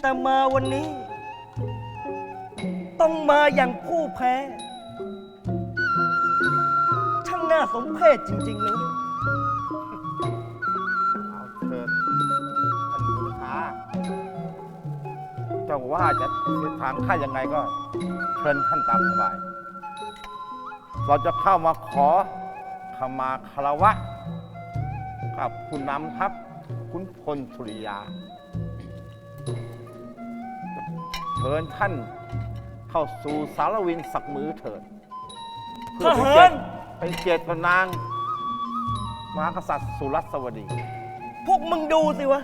แต่มาวันนี้ ต้องมาอย่างผู้แพ้ ช่างน่าสมเพชจริงๆเลยเอาเถิดท่านบุรพาเจ้าว่าจะเสียทางข้ายังไงก็ เชิญท่านตามสบาย เราจะเข้ามาขอขมาคารวะ กับคุณนำทัพคุณพลสุริยา เชิญท่านเข้าสู่สารวินสักมือเถิดเพื่อเป็นเกียรติเป็นเกียรติกับนางมหากษัตริย์สุรัสวดี พวกมึงดูสิวะ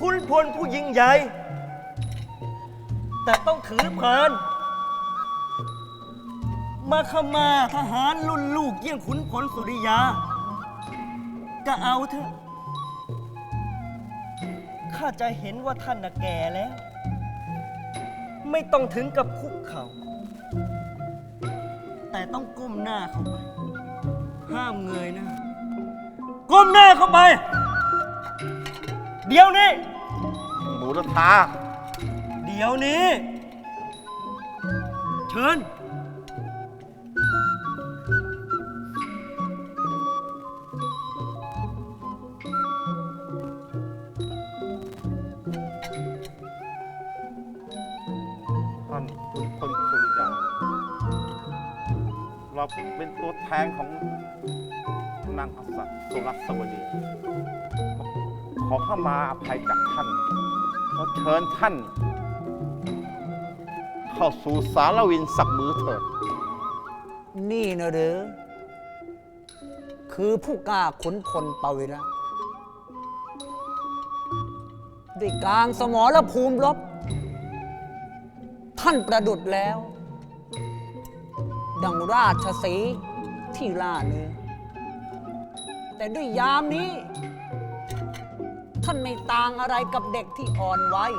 คุณพลผู้ยิ่งใหญ่ แต่ต้องถือพานมาขมาทหารรุ่นลูกเยี่ยงขุนพลสุริยา ก็เอาเถอะ ข้าจะเห็นว่าท่านน่ะแก่แล้ว ไม่ต้องถึงกับคุกเข่าแต่ต้องก้มหน้าเข้าไป ห้ามเงยหน้าก้มหน้าเข้าไป เดี๋ยวนี้ หมูรทาเดี๋ยวนี้ เชิญ เราเป็นตัวแทนของนางกษัตริย์สุรัสวดี ขอเข้ามาอภัยจากท่านเราเชิญท่าน เข้าสู่สารวินสักมือเถิด นี่นะหรือ คือผู้กล้าขุนพลปวิระด้วยกลางสมรภูมิรบ ท่านประดุดแล้ว ดังราชสีที่ล่าเนื้อแต่ด้วยยามนี้ ท่านไม่ต่างอะไรกับเด็กที่อ่อนวัย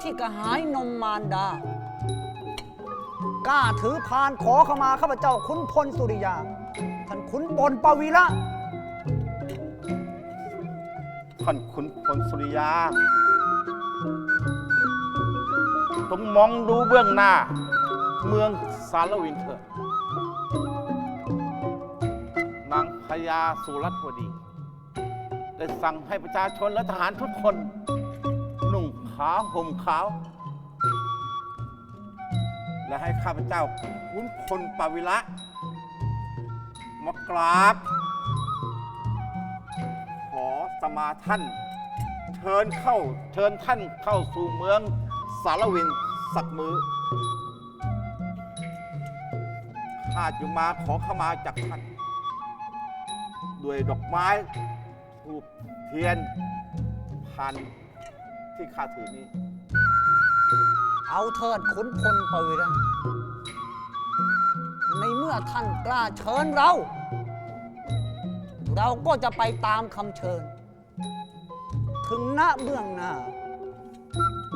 ที่กระหายนมมารดา กล้าถือพานขอเข้ามาข้าพเจ้าขุนพลสุริยา ท่านขุนพลปวีระท่านขุนพลสุริยาต้องมองดูเบื้องหน้า เมืองสารวินเถิดนางพญาสุรัตวดี ได้สั่งให้ประชาชนและทหารทุกคน นุ่งขาวห่มขาว และให้ข้าพเจ้าขุนพลปวิระมากราบ ขอสมาท่าน เชิญเข้าเชิญท่านเข้าสู่เมืองสารวินสักมือ ข้าจะมาขอขมาจากท่านด้วยดอกไม้ทูบเทียนพันที่ข้าถือนี้ เอาเถิดขุนพลปวีระในเมื่อท่านกล้าเชิญเรา เราก็จะไปตามคำเชิญ ถึงณเบื้องหน้า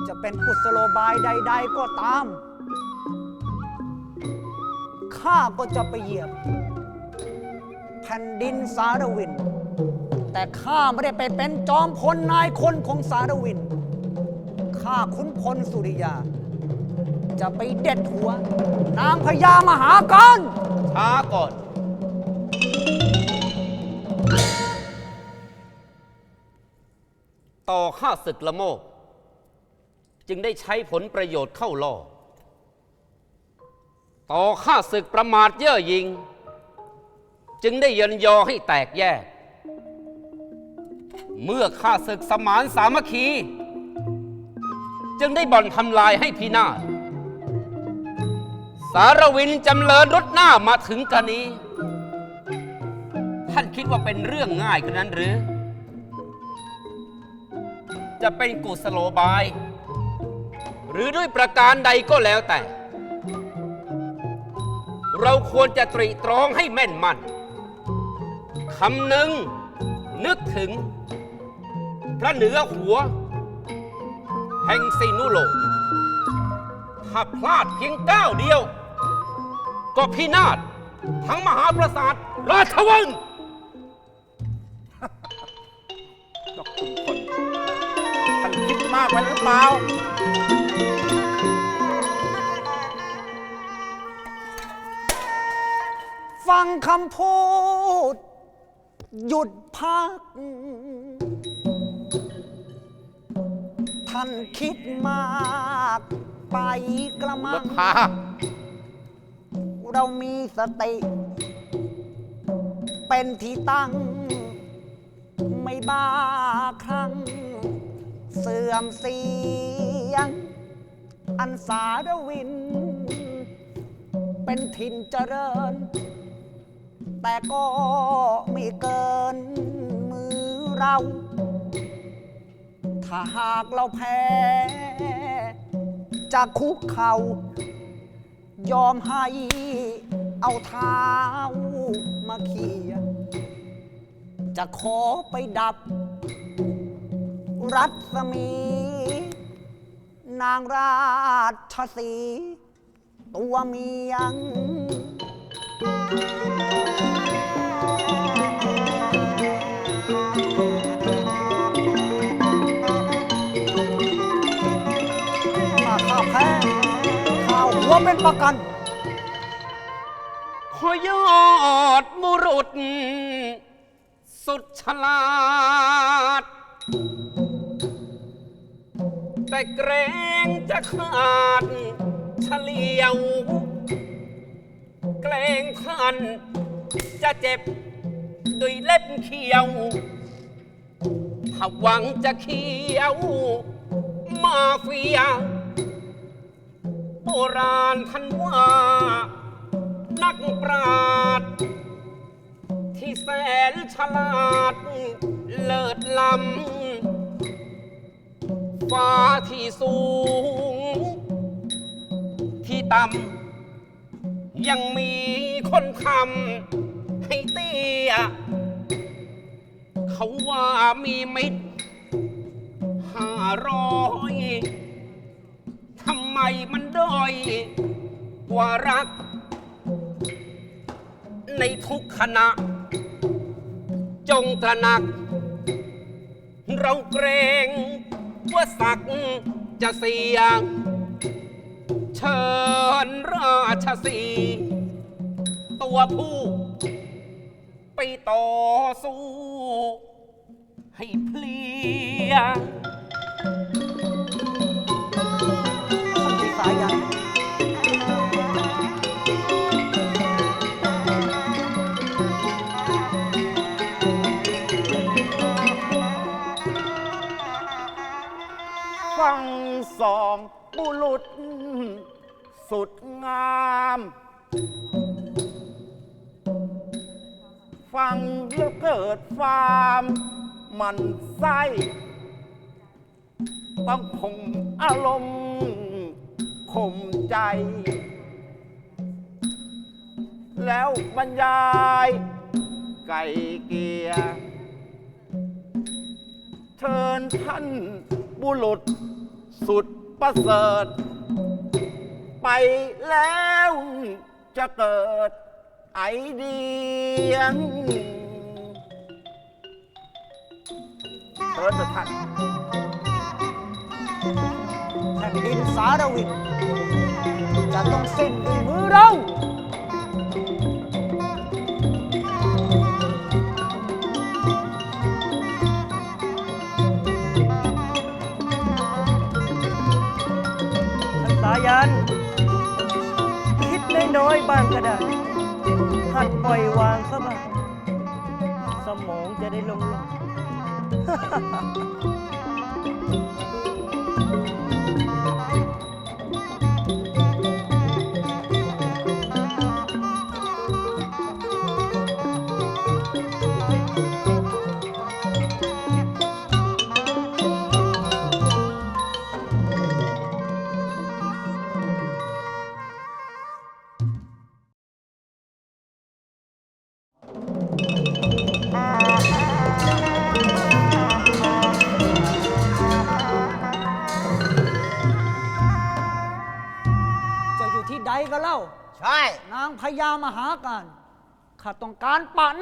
จะเป็นกุศโลบายใด ๆ ก็ตาม ข้าก็จะไปเหยียบ แผ่นดินสารวิน แต่ข้าไม่ได้ไปเป็นจอมพลนายคนของสารวิน ข้าขุนพลสุริยา จะไปเด็ดหัว นางพญามหากรช้าก่อน ต่อข้าศึกละโมบ จึงได้ใช้ผลประโยชน์เข้าล่อ ต่อข้าศึกประมาทเย่อหยิง จึงได้เยินยอให้แตกแยก เมื่อข้าศึกสมานสามัคคี จึงได้บ่อนทำลายให้พินาศสารวินจำเริญรถหน้ามาถึงกันนี้ท่านคิดว่าเป็นเรื่องง่ายกันนั้นหรือ จะเป็นกุศโลบาย หรือด้วยประการใดก็แล้วแต่ เราควรจะตรีตรองให้แม่นมั่นคำหนึ่งนึกถึง พระเหนือหัว แห่งสินุโลกถ้าพลาดเพียงก้าวเดียว ก็พินาศทั้งมหาปราสาทราชวังศ์ดอกคุณพลมากไปหรือเปล่า ฟังคำพูด หยุดพัก ท่านคิดมากไปกระมัรงถาเรามีสติ เป็นที่ตั้ง ไม่บ้าครั้ง เสื่อมเสียง อันสารวิน เป็นถิ่นเจริญ แต่ก็ไม่เกินมือเรา ถ้าหากเราแพ้ จะคุกเข่ายอมให้เอาเท้ามาเขี่ยจะขอไปดับ รัศมี นางราชสี ตัวเมียง ข้าเป็นประกัน พอยอดบุรุษ สุดฉลาด แต่เกรงจะขาดเฉลียว เกรงท่านจะเจ็บด้วยเล็บเขียวถ้าหวังจะเขียว มาเฟีย โบราณท่านว่า นักปราดที่แสนฉลาด เลิศล้ำฟ้าที่สูง ที่ต่ำยังมีคนทำให้เตี้ย เขาว่ามีมิตรห้าร้อย ไมมันด้อยกว่ารัก ในทุกขณะ จงตระหนัก เราเกรงว่าศักดิ์จะเสียง เชิญราชสี ตัวผู้ ไปต่อสู้ ให้เพลีย สองบุรุษ สุดงาม ฟังแล้วเกิดฟาร์มมันไส้ต้องคงอารมณ์ข่มใจ แล้วบรรยาย ไก่เกียเชิญท่านบุรุษ สุดประเสริฐ ไปแล้วจะเกิดไอเดียเชิญเถอะท่านแผ่นดินสารวินจะต้องสิ้นด้วยมือเรา น้อยบ้างก็ได้หัดปล่อยวางซะบ้างสมองจะได้ลงลง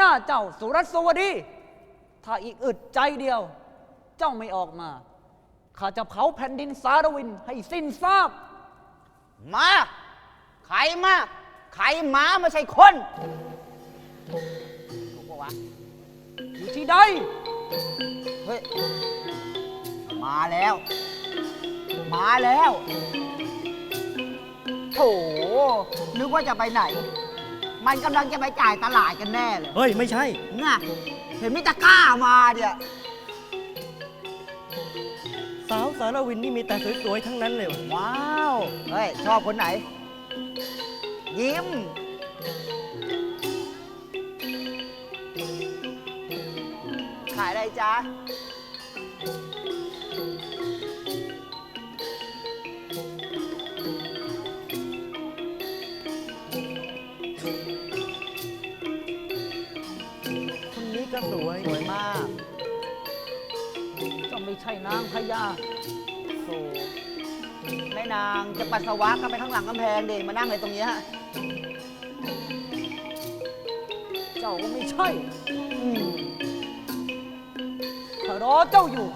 หน้าเจ้าสุรัสวดี ถ้าอีกอึดใจเดียว เจ้าไม่ออกมา ข้าจะเผาแผ่นดินสารวินให้สิ้นซากมาใครมาใครหมาไม่ใช่คนถูกปะวะอยู่ที่ใดเฮ้ยมาแล้ว มาแล้วโถนึกว่าจะไปไหน มันกำลังจะไปจ่ายตลาดกันแน่เลยเฮ้ย ไม่ใช่น่ะเห็นมิตรกล้ามาเนี่ยสาวสารวินนี่มีแต่สวยๆทั้งนั้นเลยว่ะว้าวเฮ้ยชอบคนไหน ยิ้ม ขายอะไรจ๊ะ นางพญาโอ้แม่นางจะปัสสาวะก็ไปข้างหลังกำแพงเดมานั่งเลยตรงเนี้ฮะเจ้าก็ไม่ใช่อืมข้ารอเจ้าอยู่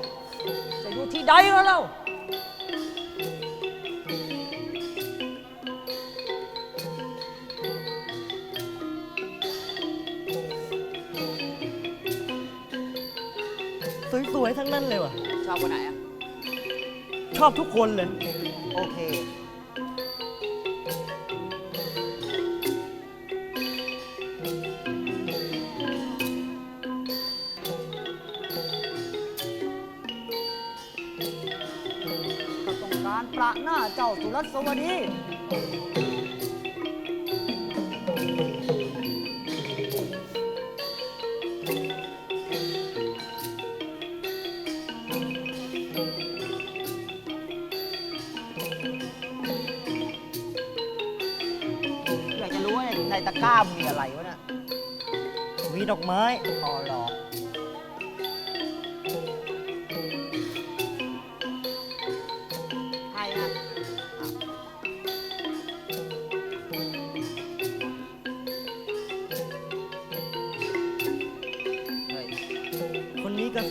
จะอยู่ที่ใดก็แล้ว ว่ะชอบคนไหนอะชอบทุกคนเลย โอเคข้าต้องการประหน้าเจ้าสุรัสวดี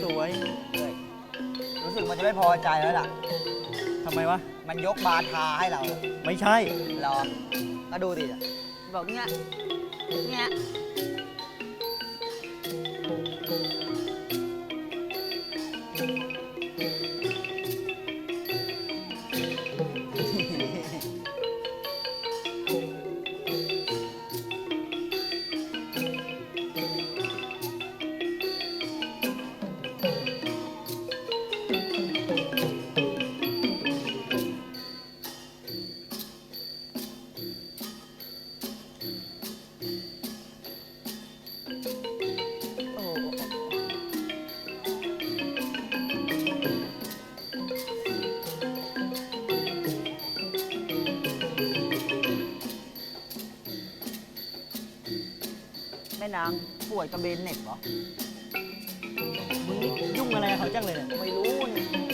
สวยเฮ้ยรู้สึกมันจะไม่พอใจแล้วล่ะ ทำไมวะ มันยกบาทาให้เราไม่ใช่รอก็ดูดิบอกเนี้ยเนี้ย นางป่วยกระเบนเน็บเหรอมึงนี่ยุ่งอะไรกับเขาจังเลยเนี่ย ไม่รู้นี่ว้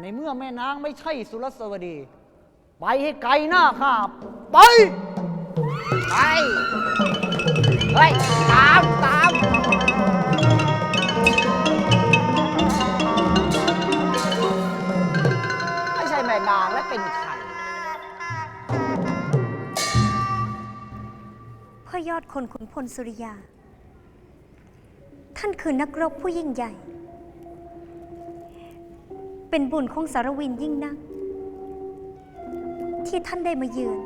ในเมื่อแม่นางไม่ใช่สุรสวดี ไปให้ไกลหน้าข้าไป ไป เฮ้ย ตาม ตาม ไม่ใช่แม่นางและเป็นใคร พ่อยอดคนขุนพลสุริยา ท่านคือนักรบผู้ยิ่งใหญ่ เป็นบุญของสารวินยิ่งนัก ที่ท่านได้มาเยือน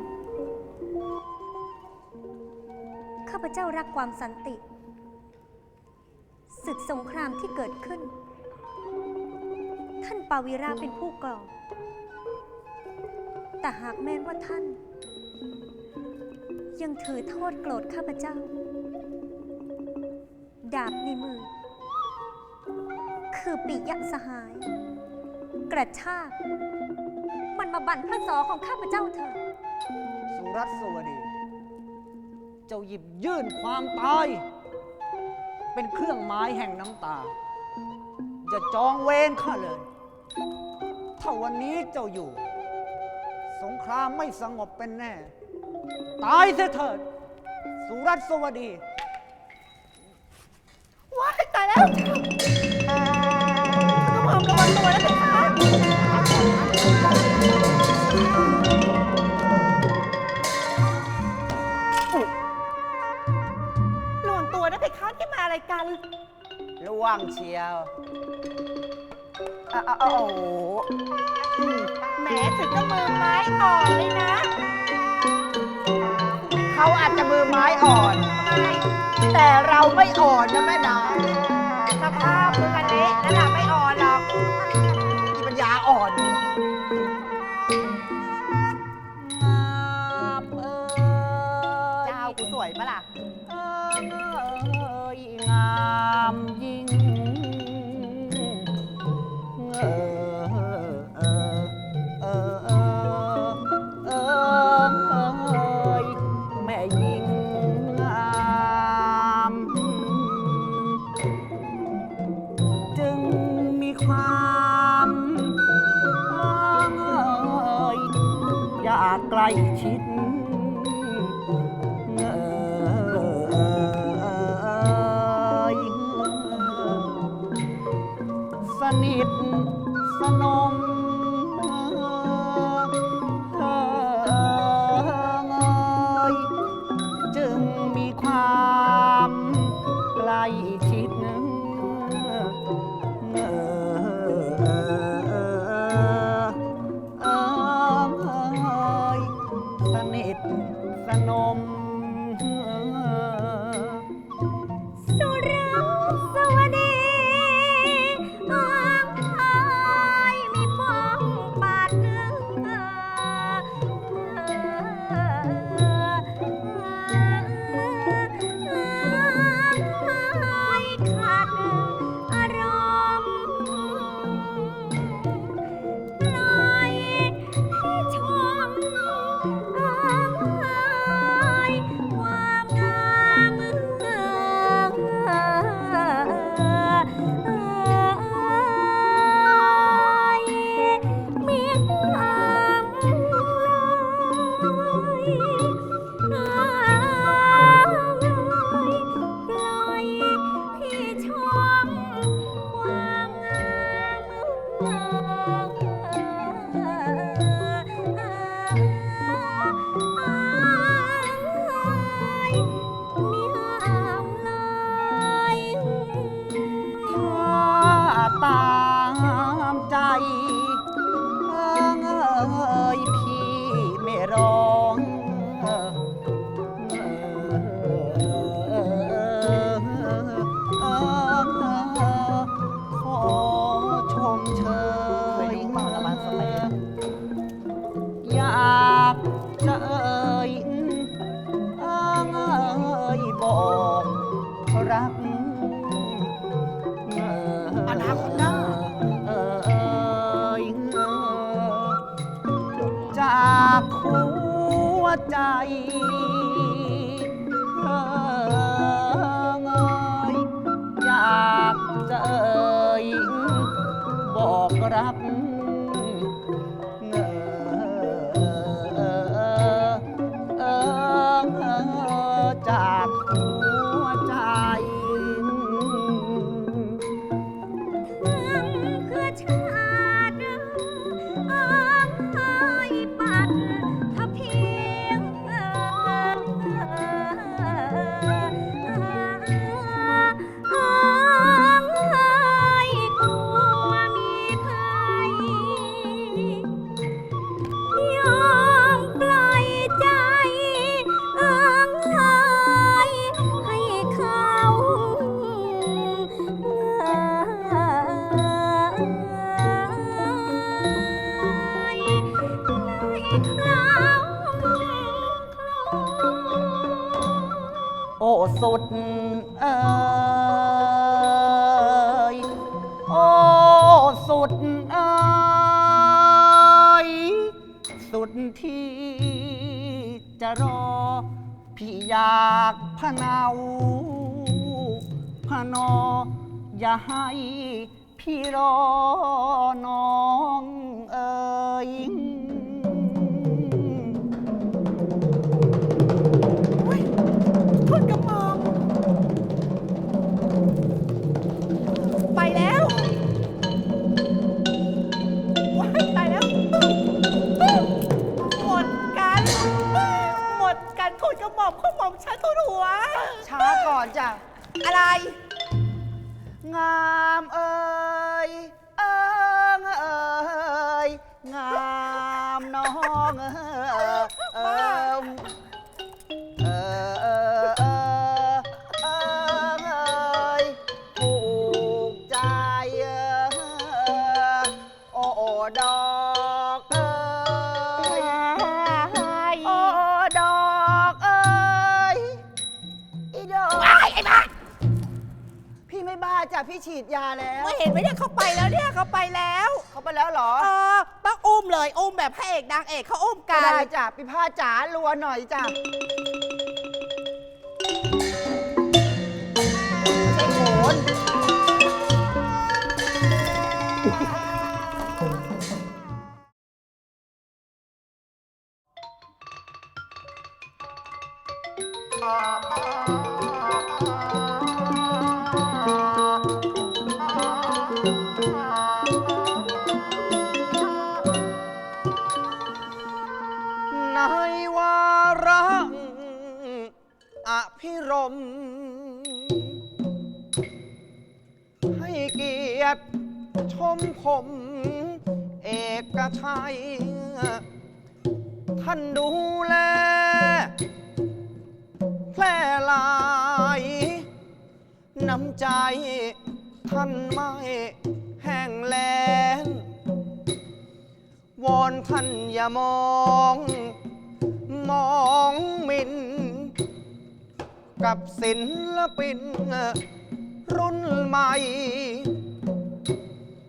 ข้าพเจ้ารักความสันติ ศึกสงครามที่เกิดขึ้น ท่านปาวิราเป็นผู้ก่อ แต่หากแม้นว่าท่าน ยังถือโทษโกรธข้าพเจ้า ดาบในมือ คือปิยะสหาย กระชาก มันมาบั่นพระศอของข้าพเจ้าเถอะสุรัตน์สวดี เจ้าหยิบยื่นความตาย เป็นเครื่องหมายแห่งน้ำตา จะจองเวรข้าเลย ถ้าวันนี้เจ้าอยู่ สงครามไม่สงบเป็นแน่ ตายเสียเถิด สุรัตน์สวดี ว้ายตายแล้วกระหม่อมระวังตัวนะเพคะ ระวังตัวนะเพคะที่มาอะไรกันล่วงเชียวอะอะอะโอ้โหแหมถึงก็มือไม้อ่อนเลยนะเขาอาจจะมือไม้อ่อน แต่เราไม่อ่อนนะแม่นางสภาพมือกันเละนั่นแหละไม่อ่อน สนม นอ อย่าให้พี่รอน้องเอ่ยทุนกระหม่อมไปแล้วว้ายตายแล้วหมดกัน หมดกันทุนกระหม่อมข้อหม่อมฉันทุนหัว ช้าก่อนจ้ะ อะไร งามเอ่ยเอิงเอ่ยงามน้องเอ่ย พี่ฉีดยาแล้วไม่เห็นไหมเนี่ยเขาไปแล้วเนี่ยเขาไปแล้วเขาไปแล้วเหรอเออต้องอุ้มเลยอุ้มแบบพระเอกนางเอกเขาอุ้มก็กันได้จ้ะพี่ผ้าจ๋ารัวหน่อยจ้ะใช่โขน ในวาระอภิรม ให้เกียรติชมผม เอกชัย ท่านดูแล แพร่หลาย น้ำใจท่านไม่ ห้งแล้งวอนท่านอย่ามอง มองหมิน กับศิลปินรุ่นใหม่